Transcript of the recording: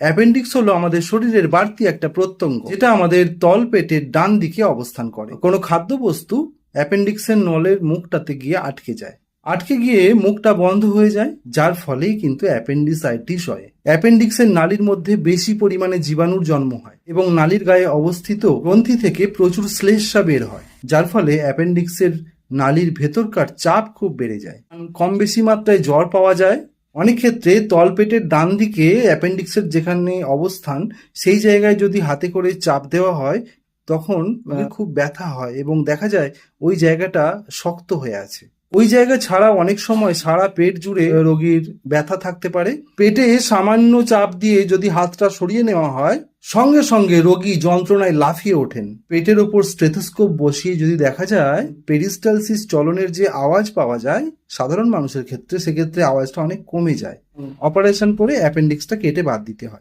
Appendix হলো আমাদের শরীরের বাড়তি একটা প্রত্যঙ্গ, যেটা আমাদের তল পেটের ডান দিকে অবস্থান করে। কোনো খাদ্যবস্তু অ্যাপেন্ডিক্সের নলের মুখটাতে গিয়ে আটকে যায়। আটকে গিয়ে মুখটা বন্ধ হয়ে যায়, যার ফলেই কিন্তু অ্যাপেন্ডিসাইটিস হয়। অ্যাপেন্ডিক্সের নালীর মধ্যে বেশি পরিমাণে জীবাণুর জন্ম হয় এবং নালীর গায়ে অবস্থিত গ্রন্থি থেকে প্রচুর শ্লেষ্মা বের হয়, যার ফলে অ্যাপেন্ডিক্সের নালীর ভেতরকার চাপ খুব বেড়ে যায়। কম বেশি মাত্রায় জ্বর পাওয়া যায় অনেক ক্ষেত্রে তলপেটের ডান দিকে অ্যাপেন্ডিক্সের যেখানে অবস্থান সেই জায়গায় যদি হাতে করে চাপ দেওয়া হয় তখন খুব ব্যথা হয় এবং দেখা যায় ওই জায়গাটা শক্ত হয়ে আছে। ওই জায়গা ছাড়া অনেক সময় সারা পেট জুড়ে রোগীর ব্যথা থাকতে পারে। পেটে সামান্য চাপ দিয়ে যদি হাতটা সরিয়ে নেওয়া হয়, সঙ্গে সঙ্গে রোগী যন্ত্রণায় লাফিয়ে ওঠেন। পেটের ওপর স্টেথোস্কোপ বসিয়ে যদি দেখা যায়, পেরিস্টালসিস চলনের যে আওয়াজ পাওয়া যায়, সাধারণ মানুষের ক্ষেত্রে সেক্ষেত্রে আওয়াজটা অনেক কমে যায়। অপারেশন করে অ্যাপেন্ডিক্সটা কেটে বাদ দিতে হয়।